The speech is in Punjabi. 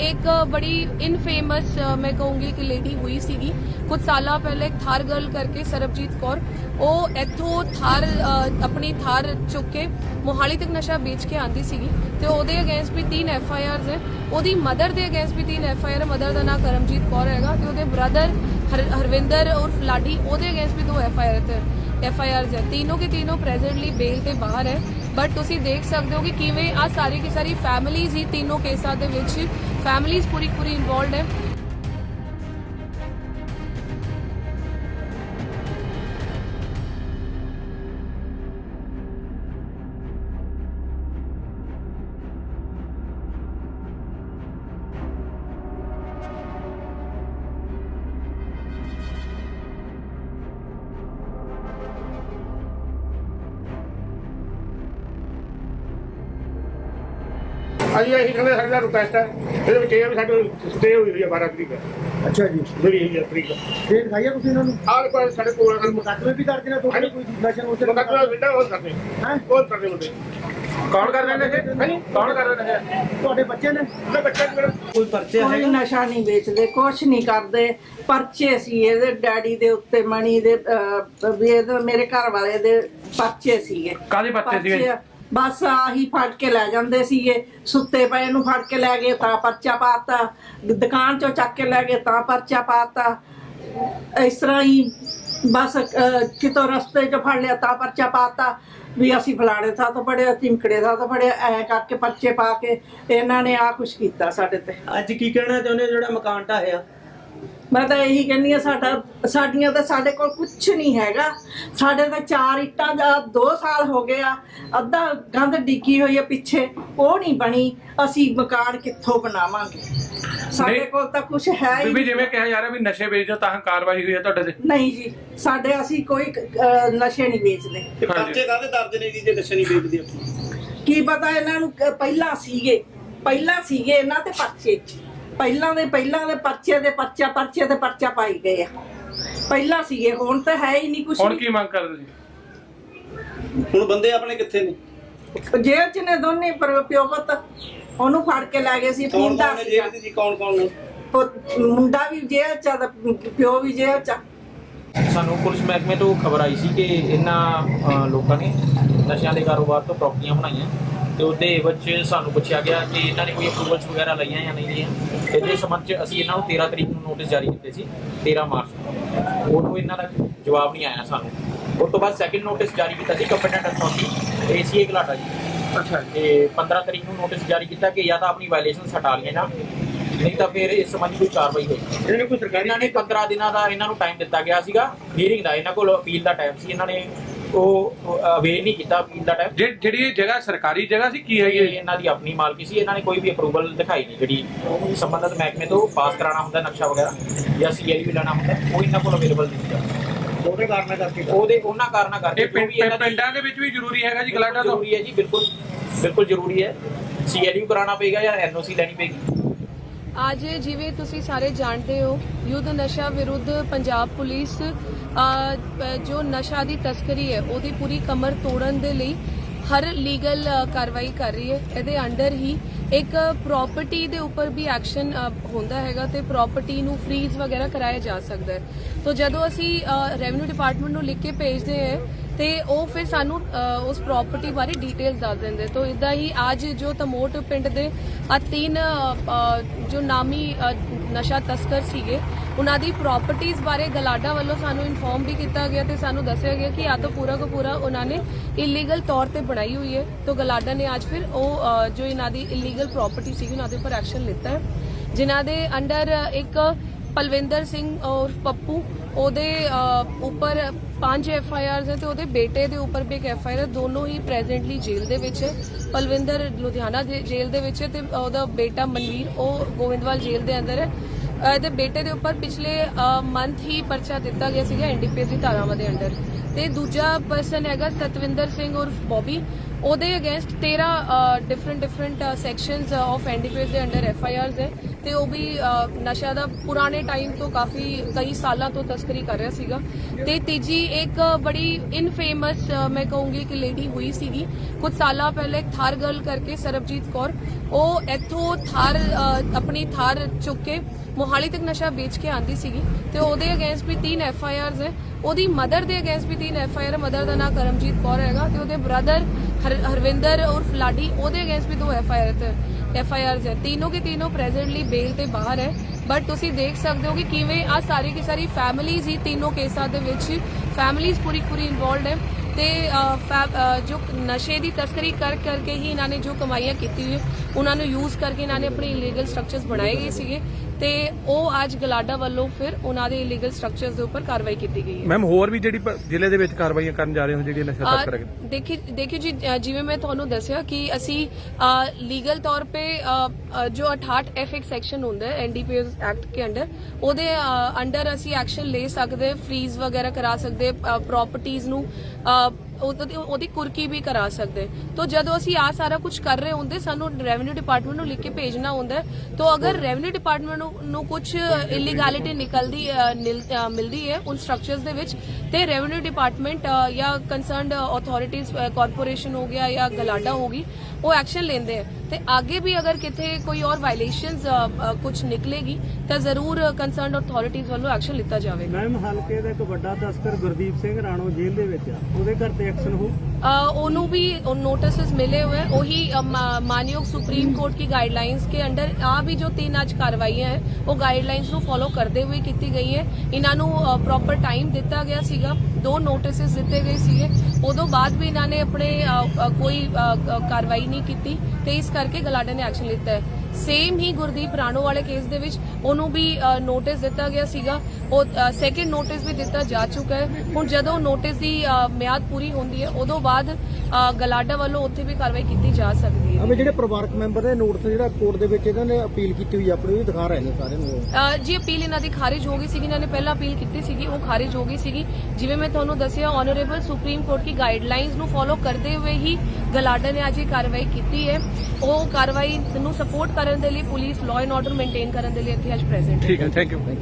ਇੱਕ ਬੜੀ ਇਨਫੇਮਸ ਮੈਂ ਕਹੂੰਗੀ ਕਿ ਲੇਡੀ ਹੋਈ ਸੀਗੀ। ਕੁਝ ਸਾਲਾਂ ਪਹਿਲੇ ਇੱਕ ਥਾਰ ਗਰਲ ਕਰਕੇ ਸਰਬਜੀਤ ਕੌਰ, ਉਹ ਇੱਥੋਂ ਥਾਰ ਆਪਣੀ ਥਾਰ ਚੁੱਕ ਕੇ ਮੋਹਾਲੀ ਤੱਕ ਨਸ਼ਾ ਵੇਚ ਕੇ ਆਂਦੀ ਸੀਗੀ ਤੇ ਉਹਦੇ ਅਗੇਂਸਟ ਵੀ ਤਿੰਨ ਐਫ ਆਈ ਆਰਸ ਹੈ ਉਹਦੀ ਮਦਰ ਦੇ ਅਗੇਂਸਟ ਵੀ ਤਿੰਨ ਐਫ ਆਈ ਆਰ ਮਦਰ ਦਾ ਨਾਮ ਕਰਮਜੀਤ ਕੌਰ ਹੈਗਾ ਤੇ ਉਹਦੇ ਬ੍ਰਦਰ ਹਰਵਿੰਦਰ ਉਰਫ ਲਾਡੀ, ਉਹਦੇ ਅਗੇਂਸਟ ਵੀ ਦੋ ਐਫ ਆਈ ਆਰ ਤੇ ਐਫ ਆਈ ਆਰਸ ਹੈ। ਤਿੰਨੋਂ ਕੇ ਤਿੰਨੋਂ ਪ੍ਰੈਜ਼ੈਂਟਲੀ ਬੇਲ ਤੇ ਬਾਹਰ ਹੈ। ਬਟ ਤੁਸੀਂ ਦੇਖ ਸਕਦੇ ਹੋ ਕਿ ਕਿਵੇਂ ਆ ਸਾਰੀ ਕੀ ਸਾਰੀ ਫੈਮਿਲੀਜ਼ ਹੀ ਤਿੰਨੋਂ ਕੇਸਾਂ ਦੇ ਵਿੱਚ ਫੈਮਿਲੀਜ਼ ਪੂਰੀ ਪੂਰੀ ਇਨਵੋਲਡ ਹੈ ਅਸੀਂ ਇਹੀ ਕਹਿੰਦੇ ਸਾਡਾ ਰਿਕੁਐਸਟ ਹੈ। ਇਹਦੇ ਵਿੱਚ ਇਹ ਹੈ ਵੀ ਸਾਡੇ ਸਟੇ ਹੋਈ ਹੋਈ ਹੈ 12 ਤਰੀਕ। ਅੱਛਾ ਜੀ। ਜਿਹੜੀ ਹੈਗੀ ਹੈ ਤਰੀਕ। ਫੇਰ ਖਾਈਆ ਤੁਸੀਂ ਇਹਨਾਂ ਨੂੰ? ਆਹ ਕੋਈ ਸਾਡੇ ਕੋਲ ਅਗਰ ਮੁਕੱਦਮੇ ਵੀ ਕਰਦੇ ਨੇ ਤੁਹਾਡੇ ਕੋਈ ਨਸ਼ਾ ਉਸ ਮੁਕੱਦਮਾ ਵਿੰਡਾ ਹੋ ਸਕਦੇ ਹੈ? ਕੋਲ ਕਰਦੇ ਹੁੰਦੇ ਕੌਣ ਕਰ ਰਹੇ ਨੇ ਇਹ? ਕੌਣ ਕਰ ਰਹੇ ਨੇ ਤੁਹਾਡੇ ਬੱਚੇ ਨੇ? ਉਹਦੇ ਬੱਚੇ ਕੋਈ ਪਰਚੇ ਕੋਈ ਨਸ਼ਾ ਨਹੀਂ ਵੇਚਦੇ ਕੁਛ ਨਹੀਂ ਕਰਦੇ। ਪਰਚੇ ਸੀ ਇਹਦੇ ਡੈਡੀ ਦੇ ਉੱਤੇ ਮਣੀ ਦੇ ਵੀ ਇਹਦੇ ਮੇਰੇ ਘਰ ਵਾਲੇ ਦੇ ਪਰਚੇ ਸੀਗੇ। ਕਾਹਦੇ ਪਰਚੇ ਸੀਗੇ? ਬਸ ਆਹੀ ਫੜ ਕੇ ਲੈ ਜਾਂਦੇ ਸੀਗੇ। ਸੁੱਤੇ ਪਏ ਨੂੰ ਫੜ ਕੇ ਲੈ ਗਏ ਤਾਂ ਪਰਚਾ ਪਾਤਾ। ਦੁਕਾਨ ਚੋਂ ਚੱਕ ਕੇ ਲੈ ਗਏ ਤਾਂ ਪਰਚਾ ਪਾਤਾ। ਇਸ ਤਰ੍ਹਾਂ ਹੀ ਬਸ ਅਹ, ਕਿਤੋਂ ਰਸਤੇ 'ਚ ਫੜ ਲਿਆ ਤਾਂ ਪਰਚਾ ਪਾਤਾ। ਵੀ ਅਸੀਂ ਫਲਾਣੇ ਥਾਂ ਤੋਂ ਫੜਿਆ ਚਿਮਕੜੇ ਥਾਂ ਤੋਂ ਫੜਿਆ ਐ ਕਰਕੇ ਪਰਚੇ ਪਾ ਕੇ ਇਹਨਾਂ ਨੇ ਆ ਕੁਛ ਕੀਤਾ ਸਾਡੇ ਤੇ। ਅੱਜ ਕੀ ਕਹਿਣਾ ਚਾਹੁੰਦੇ ਜਿਹੜਾ ਮਕਾਨ ਢਾਹਿਆ? ਮੈਂ ਤਾਂ ਇਹੀ ਕਹਿੰਦੀ ਆ ਸਾਡਾ ਸਾਡੀਆਂ ਤਾਂ ਸਾਡੇ ਕੋਲ ਕੁਝ ਨਹੀਂ ਹੈਗਾ। ਸਾਡੇ ਤਾਂ ਚਾਰ ਇੱਟਾਂ ਦਾ 2 ਸਾਲ ਹੋ ਗਏ ਆ ਅੱਧਾ ਗੰਦ ਡਿੱਗੀ ਹੋਈ ਆ ਪਿੱਛੇ ਉਹ ਨਹੀਂ ਬਣੀ ਅਸੀਂ ਮਕਾਨ ਕਿੱਥੋਂ ਬਣਾਵਾਂਗੇ? ਸਾਡੇ ਨਹੀਂ। ਕੋਲ ਤਾਂ ਕੁਝ ਹੈ ਹੀ ਬੀਬੀ ਜਿਵੇਂ ਕਿਹਾ ਜਾ ਰਿਹਾ ਵੀ ਨਸ਼ੇ ਵੇਚਦੇ ਹੋ ਤਾਂ ਕਾਰਵਾਈ ਹੋਈ ਹੈ ਤੁਹਾਡੇ ਤੇ। ਨਹੀਂ ਜੀ ਸਾਡੇ ਅਸੀਂ ਕੋਈ ਅਹ, ਨਸ਼ੇ ਨਹੀਂ ਵੇਚਦੇ। ਤੇ ਹਾਂਜੀ। ਪਰਚੇ ਕਾਹਦੇ ਦਰਜ ਨੇ ਜੀ ਜੇ ਨਸ਼ਾ ਨਹੀਂ ਵੇਚਦੇ ਆਪਾਂ? ਕੀ ਪਤਾ ਇਹਨਾਂ ਨੂੰ ਕ- ਪਹਿਲਾਂ ਸੀਗੇ ਪਹਿਲਾਂ ਸੀਗੇ ਇਹਨਾਂ ਤੇ ਪਰਚੇ। ਪਹਿਲਾਂ ਦੇ ਪਹਿਲਾਂ ਦੇ ਪਰਚੇ ਦੇ ਪਰਚਾ ਪਰਚੇ ਤੇ ਪਰਚਾ ਪਾਈ ਗਏ ਆ। ਪਹਿਲਾਂ ਸੀਗੇ ਹੁਣ ਤਾਂ ਹੈ ਹੀ ਨਹੀਂ ਕੁਝ ਹੁਣ ਕੀ ਮੰਗ ਕਰਦੇ ਸੀ ਹੁਣ ਬੰਦੇ ਆਪਣੇ ਕਿੱਥੇ ਨੇ? ਜੇਲ੍ਹ ਚ ਨੇ ਦੋਨੇ ਪਰ ਪਿਓ ਪੁੱਤ। ਉਹਨੂੰ ਫੜ ਕੇ ਲੈ ਗਏ ਸੀ ਕੌਣ ਪੀਂਦਾ ਕੌਣ ਨੇ ਸੀ ਜੇਲ੍ਹ 'ਚ ਜੀ ਕੌਣ ਕੌਣ ਨੇ? ਮੁੰਡਾ ਵੀ ਜੇਲ੍ਹ ਚ ਆ ਤੇ ਪਿਓ ਵੀ ਜੇਲ੍ਹ ਚ ਆ। ਸਾਨੂੰ ਪੁਲਿਸ ਮਹਿਕਮੇ ਤੋਂ ਖਬਰ ਆਈ ਸੀ ਕਿ ਇਹਨਾਂ ਅ, ਲੋਕਾਂ ਨੇ ਨਸ਼ਿਆਂ ਦੇ ਕਾਰੋਬਾਰ ਤੋਂ ਪ੍ਰਾਪਰਟੀਆਂ ਬਣਾਈਆਂ। ਤੇ ਉਹਦੇ ਵਿੱਚ ਸਾਨੂੰ ਪੁੱਛਿਆ ਗਿਆ ਕਿ ਇਹਨਾਂ ਨੇ ਕੋਈ ਅਪਰੂਵਲਸ ਵਗੈਰਾ ਲਈਆਂ ਜਾਂ ਨਹੀਂ ਲਈਆਂ। ਇਹਦੇ ਸੰਬੰਧ ਚ ਅਸੀਂ ਇਹਨਾਂ ਨੂੰ 13 ਤਰੀਕ ਨੂੰ ਨੋਟਿਸ ਜਾਰੀ ਕੀਤੇ ਸੀ 13 ਮਾਰਚ ਨੂੰ। ਉਦੋਂ ਇਹਨਾਂ ਦਾ ਜਵਾਬ ਨਹੀਂ ਆਇਆ ਸਾਨੂੰ। ਉਸ ਤੋਂ ਬਾਅਦ ਸੈਕਿੰਡ ਨੋਟਿਸ ਜਾਰੀ ਕੀਤਾ ਸੀ ਕੰਪੀਟੈਂਟ ਅਥਾਰਟੀ ਏਸੀਏ ਘਲਾਟਾ ਜੀ। ਅੱਛਾ ਤੇ 15 ਤਰੀਕ ਨੂੰ ਨੋਟਿਸ ਜਾਰੀ ਕੀਤਾ ਕਿ ਜਾਂ ਤਾਂ ਆਪਣੀ ਵਾਇਲੇਸ਼ਨ ਹਟਾ ਲਈਏ ਨਾ ਨਹੀਂ ਤਾਂ ਫਿਰ ਇਸ ਸੰਬੰਧੀ ਕੋਈ ਕਾਰਵਾਈ ਹੋਏਗੀ ਇਹਨੇ ਕੋਈ ਸਰਕਾਰੀ ਇਹਨਾਂ ਨੇ 15 ਦਿਨਾਂ ਦਾ ਇਹਨਾਂ ਨੂੰ ਟਾਈਮ ਦਿੱਤਾ ਗਿਆ ਸੀਗਾ ਹੀਅਰਿੰਗ ਦਾ ਇਹਨਾਂ ਕੋਲ ਅਪੀਲ ਦਾ ਟਾਈਮ ਸੀ। ਇਹਨਾਂ ਨੇ ਉਹ ਅਵੇਲ ਨਹੀਂ ਕੀਤਾ ਅਪੀਲ ਦਾ ਟਾਈਮ ਜੇ- ਜਿਹੜੀ ਇਹ ਜਗ੍ਹਾ ਸਰਕਾਰੀ ਜਗ੍ਹਾ ਸੀ ਕੀ ਹੈਗੀ ਇਹ ਹੈ ਇਹਨਾਂ ਦੀ ਆਪਣੀ ਮਾਲਕੀ ਸੀ ਇਹਨਾਂ ਨੇ ਕੋਈ ਵੀ ਅਪਰੂਵਲ ਦਿਖਾਈ ਨਹੀਂ ਜਿਹੜੀ ਸੰਬੰਧਿਤ ਮਹਿਕਮੇ ਤੋਂ ਪਾਸ ਕਰਾਉਣਾ ਹੁੰਦਾ ਨਕਸ਼ਾ ਵਗੈਰਾ ਜਾਂ ਸੀਐਲ ਵੀ ਲੈਣਾ ਹੁੰਦਾ ਉਹ ਇਹਨਾਂ ਕੋਲ ਅਵੇਲੇਬਲ ਨਹੀਂ ਸੀਗਾ। ਉਹਦੇ ਕਾਰਨ ਕਰਕੇ ਉਹਦੇ ਉਹਨਾਂ ਕਾਰਨਾਂ ਕਰਕੇ ਇਹ ਜੋ ਪਿੰਡ ਵੀ ਇਹਨਾਂ ਦੀ- ਪਿੰਡਾਂ ਦੇ ਵਿੱਚ ਵੀ ਜ਼ਰੂਰੀ ਹੈਗਾ ਜੀ ਗਲਾਡਾ ਤੋਂ? ਜ਼ਰੂਰੀ ਹੈ ਜੀ ਬਿਲਕੁਲ ਬਿਲਕੁਲ ਜ਼ਰੂਰੀ ਹੈ। ਸੀਐਲਯੂ ਕਰਾਉਣਾ ਪਏਗਾ ਜਾਂ ਐਨਓਸੀ ਲੈਣੀ ਪਏਗੀ? ਅੱਜ ਜਿਵੇਂ ਤੁਸੀਂ ਸਾਰੇ ਜਾਣਦੇ ਹੋ, ਯੁੱਧ ਨਸ਼ਾ ਵਿਰੁੱਧ ਪੰਜਾਬ ਪੁਲਿਸ ਜੋ ਨਸ਼ਾ ਦੀ ਤਸਕਰੀ ਹੈ, ਉਹਦੀ ਪੂਰੀ ਕਮਰ ਤੋੜਨ ਦੇ ਲਈ ਹਰ ਲੀਗਲ ਕਾਰਵਾਈ ਕਰ ਰਹੀ ਹੈ। ਇਹਦੇ ਅੰਡਰ ਹੀ ਇੱਕ ਪ੍ਰਾਪਰਟੀ ਦੇ ਉੱਪਰ ਵੀ ਐਕਸ਼ਨ ਹੁੰਦਾ ਹੈਗਾ ਤੇ ਪ੍ਰਾਪਰਟੀ ਨੂੰ ਫ੍ਰੀਜ਼ ਵਗੈਰਾ ਕਰਾਇਆ ਜਾ ਸਕਦਾ ਹੈ। ਤੋਂ ਜਦੋਂ ਅਸੀਂ ਰੈਵਨਿਊ ਡਿਪਾਰਟਮੈਂਟ ਨੂੰ ਲਿਖ ਕੇ ਭੇਜਦੇ ਹਾਂ ਤੇ ਉਹ ਫਿਰ ਸਾਨੂੰ ਅ, ਉਸ ਪ੍ਰਾਪਰਟੀ ਬਾਰੇ ਡਿਟੇਲਸ ਦੱਸ ਦਿੰਦੇ ਤੋਂ ਇਦਾਂ ਹੀ ਅੱਜ ਜੋ ਤਮੋਟ ਪਿੰਡ ਦੇ ਆ ਤਿੰਨ ਜੋ ਨਾਮੀ ਨਸ਼ਾ ਤਸਕਰ ਸੀਗੇ ਉਹਨਾਂ ਦੀ ਪ੍ਰਾਪਰਟੀਆਂ ਬਾਰੇ ਗਲਾਡਾ ਵੱਲੋਂ ਸਾਨੂੰ ਇਨਫੋਰਮ ਵੀ ਕੀਤਾ ਗਿਆ ਤੇ ਸਾਨੂੰ ਦੱਸਿਆ ਗਿਆ ਕਿ ਆ ਤਾਂ ਪੂਰਾ ਕੋ ਪੂਰਾ ਉਹਨਾਂ ਨੇ ਇਲੀਗਲ ਤੌਰ ਤੇ ਬਣਾਈ ਹੋਈ ਹੈ। ਤੋਂ ਗਲਾਡਾ ਨੇ ਅੱਜ ਫਿਰ ਉਹ ਜੋ ਇਹਨਾਂ ਦੀ ਇਲੀਗਲ ਪ੍ਰਾਪਰਟੀ ਸੀਗੀ, ਉਹਨਾਂ ਦੇ ਉੱਪਰ ਐਕਸ਼ਨ ਲਿੱਤਾ ਹੈ। ਜਿਨ੍ਹਾਂ ਦੇ ਅੰਡਰ ਇੱਕ ਪਲਵਿੰਦਰ ਸਿੰਘ ਔਰ ਪੱਪੂ, ਉਹਦੇ ਉੱਪਰ ਪੰਜ ਐਫ ਆਈ ਆਰਸ ਹੈ ਤੇ ਉਹਦੇ ਬੇਟੇ ਦੇ ਉੱਪਰ ਵੀ ਇੱਕ ਐਫ ਆਈ ਆਰ ਦੋਨੋਂ ਹੀ ਪ੍ਰੈਜ਼ੈਂਟਲੀ ਜੇਲ੍ਹ ਦੇ ਵਿੱਚ ਹੈ। ਪਲਵਿੰਦਰ ਲੁਧਿਆਣਾ ਦੇ ਜੇਲ੍ਹ ਦੇ ਵਿੱਚ ਹੈ ਤੇ ਉਹਦਾ ਬੇਟਾ ਮਨਵੀਰ, ਉਹ ਗੋਇੰਦਵਾਲ ਜੇਲ੍ਹ ਦੇ ਅੰਦਰ ਹੈ। ਇਹਦੇ ਬੇਟੇ ਦੇ ਉੱਪਰ ਪਿਛਲੇ ਮੰਥ ਹੀ ਪਰਚਾ ਦਿੱਤਾ ਗਿਆ ਸੀਗਾ ਐਨਡੀਪੀਐਸ ਦੀ ਧਾਰਾਵਾਂ ਦੇ ਅੰਡਰ ਤੇ ਦੂਜਾ ਪਰਸਨ ਹੈਗਾ ਸਤਵਿੰਦਰ ਸਿੰਘ ਔਰ ਬੋਬੀ ਉਹਦੇ against 13 different different sections of NDPS ਦੇ ਅੰਡਰ ਐਫ ਆਈ ਆਰਸ ਹੈ। ਤੇ ਉਹ ਵੀ ਨਸ਼ਾ ਦਾ ਪੁਰਾਣੇ ਟਾਈਮ ਤੋਂ ਕਾਫੀ, ਕਈ ਸਾਲਾਂ ਤੋਂ ਤਸਕਰੀ ਕਰ ਰਿਹਾ ਸੀਗਾ। ਤੇ ਤੀਜੀ ਇੱਕ ਬੜੀ ਇਨਫੇਮਸ ਮੈਂ ਕਹੂੰਗੀ ਕਿ ਲੇਡੀ ਹੋਈ ਸੀਗੀ। ਕੁਝ ਸਾਲਾਂ ਪਹਿਲੇ ਇੱਕ ਥਾਰ ਗਰਲ ਕਰਕੇ ਸਰਬਜੀਤ ਕੌਰ, ਉਹ ਇੱਥੋਂ ਥਾਰ ਆਪਣੀ ਥਾਰ ਚੁੱਕ ਕੇ ਮੋਹਾਲੀ ਤੱਕ ਨਸ਼ਾ ਵੇਚ ਕੇ ਆਂਦੀ ਸੀਗੀ। ਤੇ ਉਹਦੇ ਅਗੇਂਸਟ ਵੀ ਤਿੰਨ ਐਫ ਆਈ ਆਰਸ ਹੈ। ਉਹਦੀ ਮਦਰ ਦੇ ਅਗੇਂਸਟ ਵੀ ਤਿੰਨ ਐਫ ਆਈ ਆਰ ਮਦਰ ਦਾ ਨਾਮ ਕਰਮਜੀਤ ਕੌਰ ਹੈਗਾ। ਤੇ ਉਹਦੇ ਬ੍ਰਦਰ ਹਰਵਿੰਦਰ ਉਰਫ ਲਾਡੀ ਉਹਦੇ ਅਗੇਂਸਟ ਵੀ ਦੋ F I R F I Rs ਹੈ तीनों के तीनों प्रेजेंटली बेल ਤੇ ਬਾਹਰ ਹੈ ਬਟ ਤੁਸੀਂ ਦੇਖ ਸਕਦੇ ਹੋ ਕਿ ਕਿਵੇਂ ਆ ਸਾਰੀ ਕੀ ਸਾਰੀ ਫੈਮਿਲੀਜ਼ ਹੀ ਤਿੰਨੋਂ ਕੇਸਾਂ ਦੇ ਵਿੱਚ ਫੈਮਿਲੀਜ਼ ਪੂਰੀ ਪੂਰੀ ਇਨਵੋਲਡ ਹੈ ਤੇ ਅ, ਫੈ- ਅ, ਜੋ ਨਸ਼ੇ ਦੀ ਤਸਕਰੀ ਕਰ ਕਰਕੇ ਹੀ ਇਹਨਾਂ ਨੇ ਜੋ ਕਮਾਈਆਂ ਕੀਤੀ ਹੋਈ ਹੈ, ਉਹਨਾਂ ਨੂੰ ਯੂਜ਼ ਕਰਕੇ ਇਹਨਾਂ ਨੇ ਆਪਣੇ ਇਲੀਗਲ ਸਟਰਕਚਰਸ ਬਣਾਏ ਗਏ ਸੀਗੇ ਤੇ ਉਹ ਅੱਜ ਗਲਾਡਾ ਵੱਲੋਂ ਫਿਰ ਉਹਨਾਂ ਦੇ ਇਲੀਗਲ ਸਟਰਕਚਰਸ ਦੇ ਉੱਪਰ ਕਾਰਵਾਈ ਕੀਤੀ ਗਈ ਹੈ। ਮੈਮ ਹੋਰ ਵੀ ਜਿਹੜੀ ਪ- ਜ਼ਿਲ੍ਹੇ ਦੇ ਵਿੱਚ ਕਾਰਵਾਈਆਂ ਕਰਨ ਜਾ ਰਹੇ ਹੋ ਜਿਹੜੀ ਨਸ਼ਾ ਤਸਕਰ ਅ, ਦੇਖੀ ਦੇਖਿਓ ਜੀ ਅ, ਜਿਵੇਂ ਮੈਂ ਤੁਹਾਨੂੰ ਦੱਸਿਆ ਕਿ ਅਸੀਂ ਲੀਗਲ ਤੌਰ ਅ, ਜੋ 68 ਐਫ ਇੱਕ ਸੈਕਸ਼ਨ ਹੁੰਦਾ ਹੈ ਐਨਡੀਪੀਐਸ ਐਕਟ ਕੇ ਅੰਡਰ ਉਹਦੇ ਅੰਡਰ ਅਸੀਂ ਐਕਸ਼ਨ ਲੈ ਸਕਦੇ ਫਰੀਜ਼ ਵਗੈਰਾ ਕਰਾ ਸਕਦੇ ਪ੍ਰਾਪਰਟੀਆਂ ਨੂੰ ਅ, ਉਹਦੀ ਉਹਦੀ ਕੁਰਕੀ ਵੀ ਕਰਾ ਸਕਦੇ। ਤੋ ਜਦੋਂ ਅਸੀਂ ਆ ਸਾਰਾ ਕੁਝ ਕਰ ਰਹੇ ਹੁੰਦੇ, ਸਾਨੂੰ ਰੈਵਨਿਊ ਡਿਪਾਰਟਮੈਂਟ ਨੂੰ ਲਿਖ ਕੇ ਭੇਜਣਾ ਹੁੰਦਾ ਤੋ ਅਗਰ ਰੈਵਨਿਊ ਡਿਪਾਰਟਮੈਂਟ ਨੂੰ ਨੂੰ ਕੁਝ ਇਲੀਗੈਲਿਟੀ ਨਿਕਲਦੀ ਮਿਲਦੀ ਹੈ, ਉਨ ਸਟਰਕਚਰਸ ਦੇ ਵਿੱਚ ਤੇ ਰੈਵਨਿਊ ਡਿਪਾਰਟਮੈਂਟ ਜਾਂ ਕੰਸਰਨਡ ਅਥਾਰਟੀਆਂ ਕਾਰਪੋਰੇਸ਼ਨ ਹੋ ਗਿਆ ਜਾਂ ਗਲਾਡਾ ਹੋਗੀ ਉਹ ਐਕਸ਼ਨ ਲੈਂਦੇ ਹੈ ਤੇ ਅੱਗੇ ਵੀ ਅਗਰ ਕਿਤੇ ਕੋਈ ਹੋਰ ਵਾਇਲੇਸ਼ਨਸ ਕੁਝ ਨਿਕਲੇਗੀ ਤਾਂ ਜ਼ਰੂਰ ਕੰਸਰਨਡ ਅਥਾਰਟੀਆਂ ਵੱਲੋਂ ਐਕਸ਼ਨ ਲਿੱਤਾ ਜਾਵੇਗਾ ਮੈਮ ਹਲਕੇ ਦਾ ਇੱਕ ਵੱਡਾ ਤਸਕਰ ਗੁਰਦੀਪ ਸਿੰਘ ਰਾਣੋ ਜੇਲ੍ਹ ਦੇ ਵਿੱਚ ਆ ਉਹਦੇ ਘਰ ਤੇ ਐਕਸ਼ਨ ਹੋ ਅ, ਉਹਨੂੰ ਵੀ ਨੋਟਿਸਸ ਮਿਲੇ हुए हैं वही अ, मा- मानयोग सुप्रीम कोर्ट की गाइडलाइंस के अंडर ਆ ਵੀ ਜੋ ਤਿੰਨ ਅੱਜ ਕਾਰਵਾਈਆਂ ਹੈ ਉਹ ਗਾਈਡਲਾਈਨਸ ਨੂੰ ਫੋਲੋ ਕਰਦੇ ਹੋਏ ਕੀਤੀ ਗਈ ਹੈ ਇਹਨਾਂ ਨੂੰ ਪ੍ਰੋਪਰ ਟਾਈਮ ਦਿੱਤਾ ਗਿਆ ਸੀਗਾ। ਦੋ ਨੋਟਿਸਸ ਦਿੱਤੇ ਗਏ ਸੀਗੇ। ਉਦੋਂ ਬਾਅਦ ਵੀ ਇਹਨਾਂ ਨੇ ਆਪਣੇ ਕੋਈ ਕਾਰਵਾਈ ਨਹੀਂ ਕੀਤੀ ਤੇ ਇਸ ਕਰਕੇ ਗਲਾਡਾ ਨੇ ਐਕਸ਼ਨ ਲਿੱਤਾ ਹੈ। ਸੇਮ ਹੀ ਗੁਰਦੀਪ ਰਾਣੋ ਵਾਲੇ ਕੇਸ ਦੇ ਵਿੱਚ ਉਹਨੂੰ ਵੀ ਨੋਟਿਸ ਦਿੱਤਾ ਗਿਆ ਸੀਗਾ। ਉਹ ਸੈਕੰਡ ਨੋਟਿਸ ਵੀ ਦਿੱਤਾ ਜਾ ਚੁੱਕਾ ਹੈ। ਹੁਣ ਜਦੋਂ ਨੋਟਿਸ ਦੀ ਮਿਆਦ ਪੂਰੀ ਹੁੰਦੀ ਹੈ ਉਦੋਂ ਬਾਅਦ ਗਲਾਡਾ ਵੱਲੋਂ ਉੱਥੇ ਵੀ ਕਾਰਵਾਈ ਕੀਤੀ ਜਾ ਸਕਦੀ ਹੈ। ਅਬੇ ਜਿਹੜੇ ਪਰਿਵਾਰਕ ਮੈਂਬਰ ਨੇ ਨੋਟਿਸ ਜਿਹੜਾ ਕੋਰਟ ਦੇ ਵਿੱਚ ਇਹਨਾਂ ਨੇ ਅਪੀਲ ਕੀਤੀ ਹੋਈ ਆਪਣੀ ਵੀ ਦਿਖਾ ਰਹੇ ਨੇ ਸਾਰੇ ਨੂੰ। ਜੀ ਅਪੀਲ ਇਹਨਾਂ ਦੀ ਖਾਰਿਜ ਹੋ ਗਈ ਸੀਗੀ ਇਹਨਾਂ ਨੇ ਪਹਿਲਾਂ ਅਪੀਲ ਕੀਤੀ ਸੀਗੀ ਉਹ ਖਾਰਿਜ ਹੋ ਗਈ ਸੀਗੀ। ਜਿਵੇਂ ਮੈਂ ਤੁਹਾਨੂੰ ਦੱਸਿਆ ਆਨਰੇਬਲ ਸੁਪਰੀਮ ਕੋਰਟ ਦੀ ਗਾਈਡਲਾਈਨਸ ਨੂੰ ਫੋਲੋ ਕਰਦੇ ਹੋਏ ਹੀ ਗਲਾਡਾ ਨੇ ਅੱਜ ਇਹ ਕਾਰਵਾਈ ਕੀਤੀ ਹੈ। ਉਹ ਕਾਰਵਾਈ ਨੂੰ ਸਪੋਰਟ ਕਰਨ ਦੇ ਲਈ police law and order maintain ਕਰਨ ਦੇ ਲਈ ਇੱਥੇ ਅੱਜ ਪ੍ਰੈਜ਼ੈਂਟ ਹੈ। ਠੀਕ ਹੈ ਥੈਂਕ ਯੂ